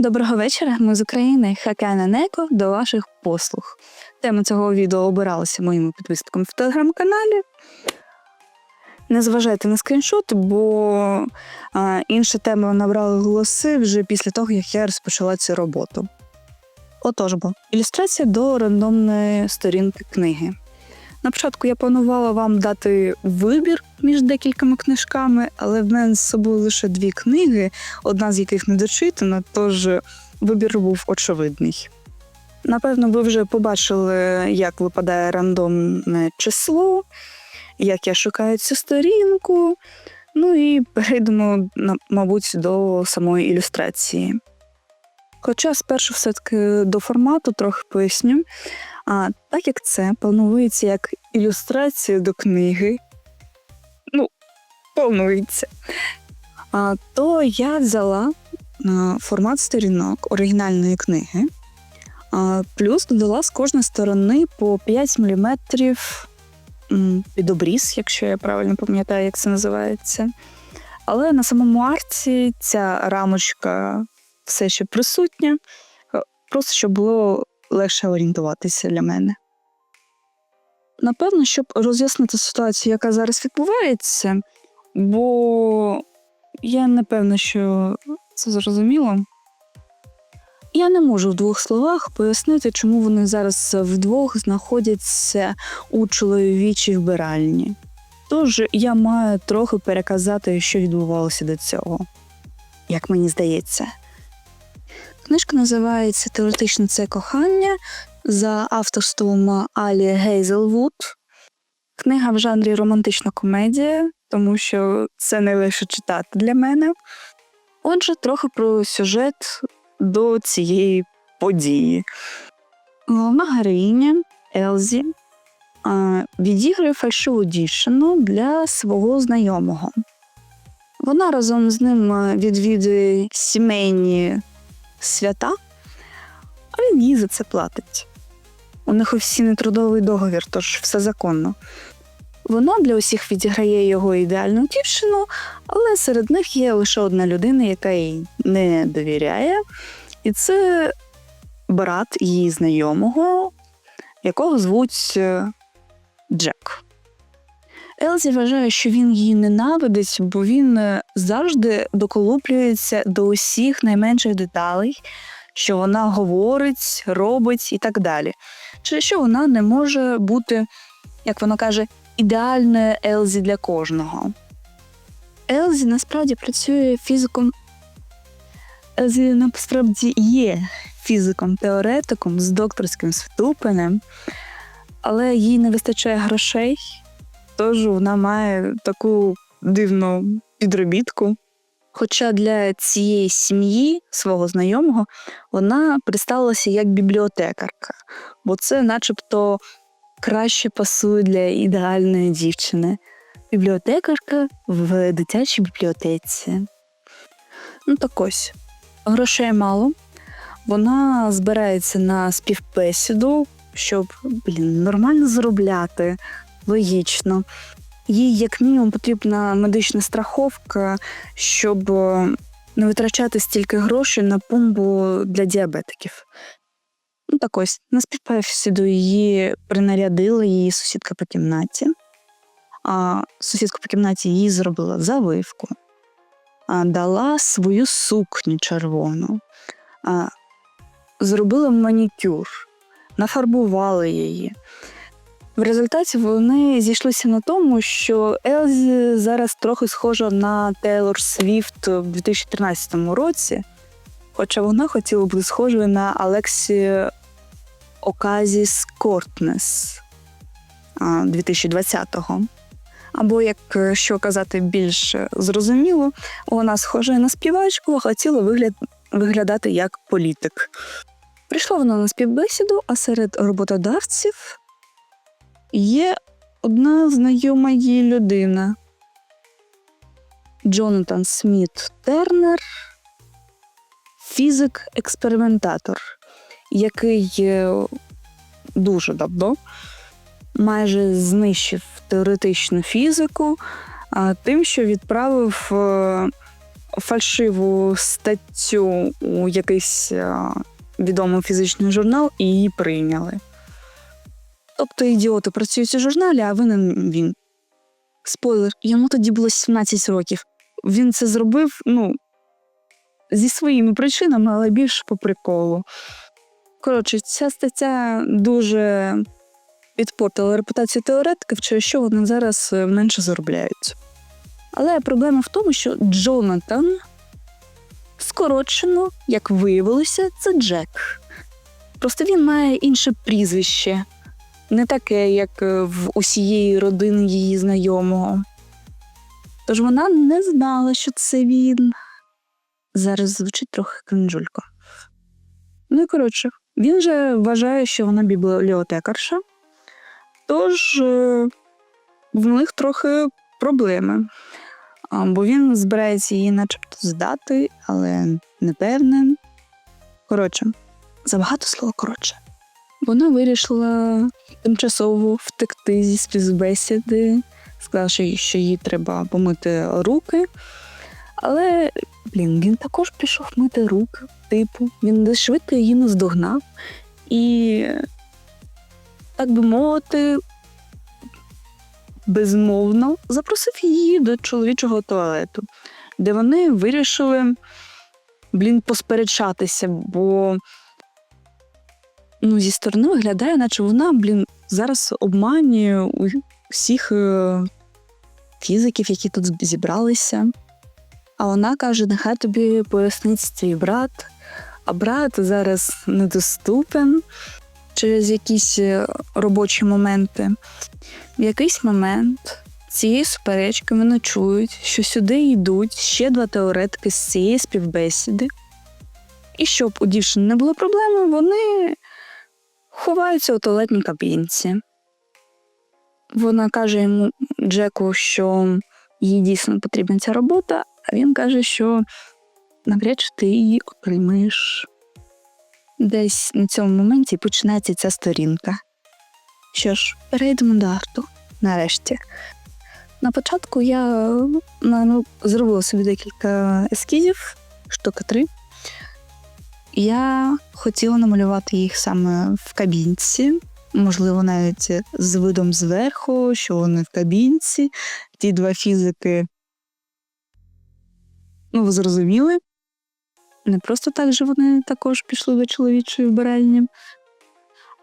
Доброго вечора, ми з України. Хакана Неко до ваших послуг. Тема цього відео обиралася моїми підписниками в телеграм-каналі. Не зважайте на скріншоти, бо а, інша тема набрала голоси вже після того, як я розпочала цю роботу. Отож бо, ілюстрація до рандомної сторінки книги. На початку я планувала вам дати вибір між декількома книжками, але в мене з собою лише дві книги, одна з яких не дочитана, тож вибір був очевидний. Напевно, ви вже побачили, як випадає рандомне число, як я шукаю цю сторінку. Ну і перейдемо, мабуть, до самої ілюстрації. Хоча спершу все-таки до формату трохи поясню. А так як це планується як ілюстрація до книги, ну, планується, а, то я взяла а, формат сторінок оригінальної книги, а, плюс додала з кожної сторони по 5 мм під обріз, якщо я правильно пам'ятаю, як це називається. Але на самому арці ця рамочка все ще присутня, е, просто щоб було легше орієнтуватися для мене. Напевно, щоб роз'яснити ситуацію, яка зараз відбувається, бо я не певна, що це зрозуміло. Я не можу в двох словах пояснити, чому вони зараз вдвох знаходяться у чоловічій вбиральні. Тож я маю трохи переказати, що відбувалося до цього, як мені здається. Книжка називається Теоретично це кохання за авторством Алі Гейзелвуд. Книга в жанрі романтична комедія, тому що це найлегше читати для мене. Отже, трохи про сюжет до цієї події. Головна героїня Елзі відіграє фальшиву дівчину для свого знайомого. Вона разом з ним відвідує сімейні свята, а він їй за це платить. У них офіційний трудовий договір, тож все законно. Вона для усіх відіграє його ідеальну дівчину, але серед них є лише одна людина, яка їй не довіряє, і це брат її знайомого, якого звуть е, Джек. Елзі вважає, що він її ненавидить, бо він е, завжди доколуплюється до усіх найменших деталей, що вона говорить, робить і так далі. Через що вона не може бути, як вона каже, ідеальною Елзі для кожного. Елзі насправді працює фізиком. Елзі насправді є фізиком-теоретиком з докторським ступенем, але їй не вистачає грошей, тож вона має таку дивну підробітку. Хоча для цієї сім'ї свого знайомого вона представилася як бібліотекарка, бо це, начебто, краще пасує для ідеальної дівчини. Бібліотекарка в дитячій бібліотеці. Ну так ось, грошей мало. Вона збирається на співбесіду, щоб блін, нормально заробляти, логічно. Їй, як мінімум, потрібна медична страховка, щоб е, не витрачати стільки грошей на помбу для діабетиків. Ну так ось, на співбесіду її принарядила її сусідка по кімнаті. А сусідка по кімнаті їй зробила завивку, а, дала свою сукню червону, а, зробила манікюр, нафарбувала її. В результаті вони зійшлися на тому, що Елзі зараз трохи схожа на Тейлор Свіфт в 2013 році, хоча вона хотіла бути схожою на Алексі Оказіс Кортнес 2020-го. Або, як е, казати більш зрозуміло, вона схожа на співачку, а хотіла вигляд, виглядати як політик. Прийшла вона на співбесіду, а серед роботодавців є одна знайома їй людина. Джонатан Сміт Тернер, фізик-експериментатор, який е, дуже давно майже знищив теоретичну фізику тим, що відправив е, фальшиву статтю у якийсь а, відомий фізичний журнал і її прийняли. Тобто ідіоти працюють у журналі, а винен він. Спойлер, йому тоді було 17 років. Він це зробив, ну, зі своїми причинами, але більше по приколу. Коротше, ця стаття дуже підпортила репутацію теоретиків, через що вони зараз е, менше заробляють. Але проблема в тому, що Джонатан скорочено, як виявилося, це Джек. Просто він має інше прізвище, не таке, як е, в усієї родини її знайомого. Тож вона не знала, що це він. Зараз звучить трохи кринжулько. Ну і коротше, він же вважає, що вона бібліотекарша, тож е, в них трохи проблеми. Бо він збирається її начебто здати, але не певен. Коротше, забагато слова коротше. Вона вирішила тимчасово втекти зі співбесіди, сказавши, що їй треба помити руки. Але, блін, він також пішов мити руки, типу, він швидко її наздогнав. І, так би мовити, безмовно запросив її до чоловічого туалету, де вони вирішили, блін, посперечатися, бо ну, зі сторони виглядає, наче вона, блін, зараз обманює всіх е, фізиків, які тут зібралися. А вона каже: нехай тобі пояснить твій брат, а брат зараз недоступен через якісь е, робочі моменти. В якийсь момент цієї суперечки вони чують, що сюди йдуть ще два теоретики з цієї співбесіди. І щоб у дівчини не було проблеми, вони ховаються у туалетній кабінці. Вона каже йому Джеку, що їй дійсно потрібна ця робота, а він каже, що навряд чи ти її отримаєш. Десь на цьому моменті починається ця сторінка. Що ж, перейдемо до арту. Нарешті. На початку я ну, зробила собі декілька ескізів, штука три. Я хотіла намалювати їх саме в кабінці, можливо, навіть з видом зверху, що вони в кабінці. Ті два фізики, ну, ви зрозуміли. Не просто так же вони також пішли до чоловічої вбиральні.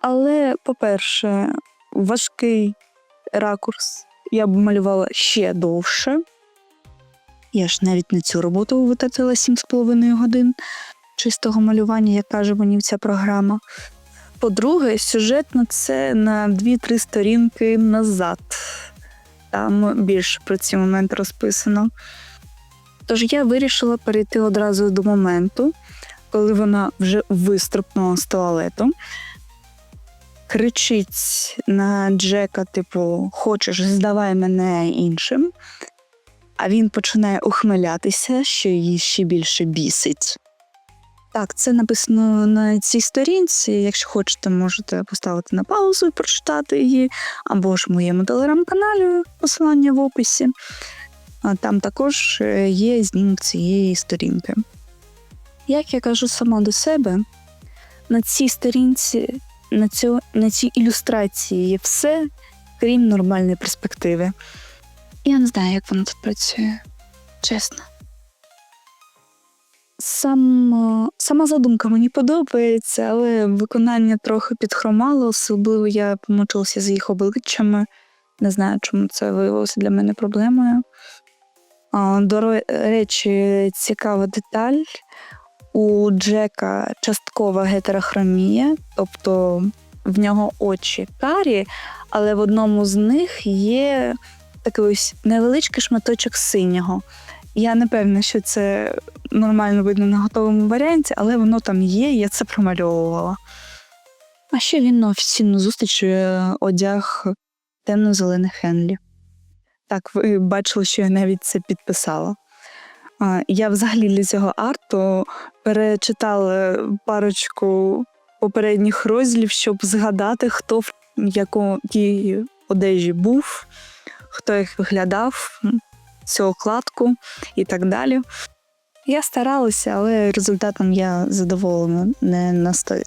Але, по-перше, важкий ракурс я б малювала ще довше. Я ж навіть на цю роботу витратила 7,5 годин чистого малювання, як каже мені ця програма. По-друге, сюжетно це на 2-3 сторінки назад. Там більше про ці моменти розписано. Тож я вирішила перейти одразу до моменту, коли вона вже виструпнула з туалету, кричить на Джека, типу, хочеш, здавай мене іншим. А він починає ухмилятися, що її ще більше бісить. Так, це написано на цій сторінці. Якщо хочете, можете поставити на паузу і прочитати її, або ж в моєму телеграм-каналі, посилання в описі. Там також е, є знімок цієї сторінки. Як я кажу сама до себе, на цій сторінці, на, цю, на цій ілюстрації є все, крім нормальної перспективи. Я не знаю, як воно тут працює, чесно. Сам, е, сама задумка мені подобається, але виконання трохи підхромало, особливо я помучилася з їх обличчями. Не знаю, чому це виявилося для мене проблемою. До речі, цікава деталь. У Джека часткова гетерохромія, тобто в нього очі карі, але в одному з них є такий ось невеличкий шматочок синього. Я не певна, що це нормально видно на готовому варіанті, але воно там є, і я це промальовувала. А ще він на офіційну зустріч е, одяг темно-зелених Хенлі. Так, ви бачили, що я навіть це підписала. Я взагалі для цього арту перечитала парочку попередніх розділів, щоб згадати, хто в якій одежі був, хто їх виглядав, цю окладку і так далі. Я старалася, але результатом я задоволена не на 100%.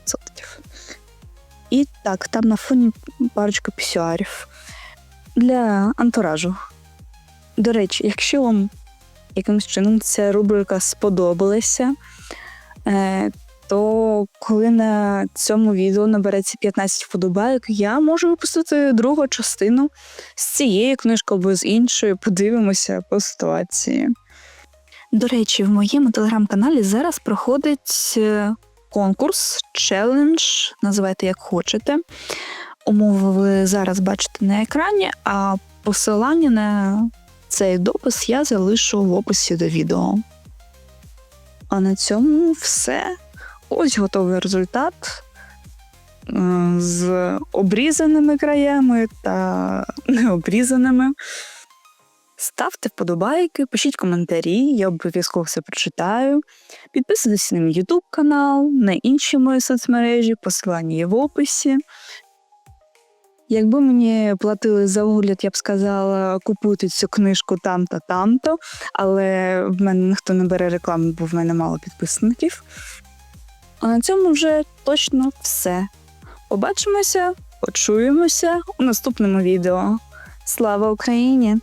І так, там на фоні парочка пісюарів для антуражу. До речі, якщо вам якимось чином ця рубрика сподобалася, е, то коли на цьому відео набереться 15 вподобайок, я можу випустити другу частину з цієї книжки або з іншої. Подивимося по ситуації. До речі, в моєму телеграм-каналі зараз проходить е, конкурс, челендж, називайте як хочете. Умови ви зараз бачите на екрані, а посилання на цей допис я залишу в описі до відео. А на цьому все. Ось готовий результат е, з обрізаними краями та необрізаними. Ставте вподобайки, пишіть коментарі, я обов'язково все прочитаю. Підписуйтесь на мій YouTube канал, на інші мої соцмережі, посилання є в описі. Якби мені платили за огляд, я б сказала, купуйте цю книжку там-то, там-то, але в мене ніхто не бере рекламу, бо в мене мало підписників. А на цьому вже точно все. Побачимося, почуємося у наступному відео. Слава Україні!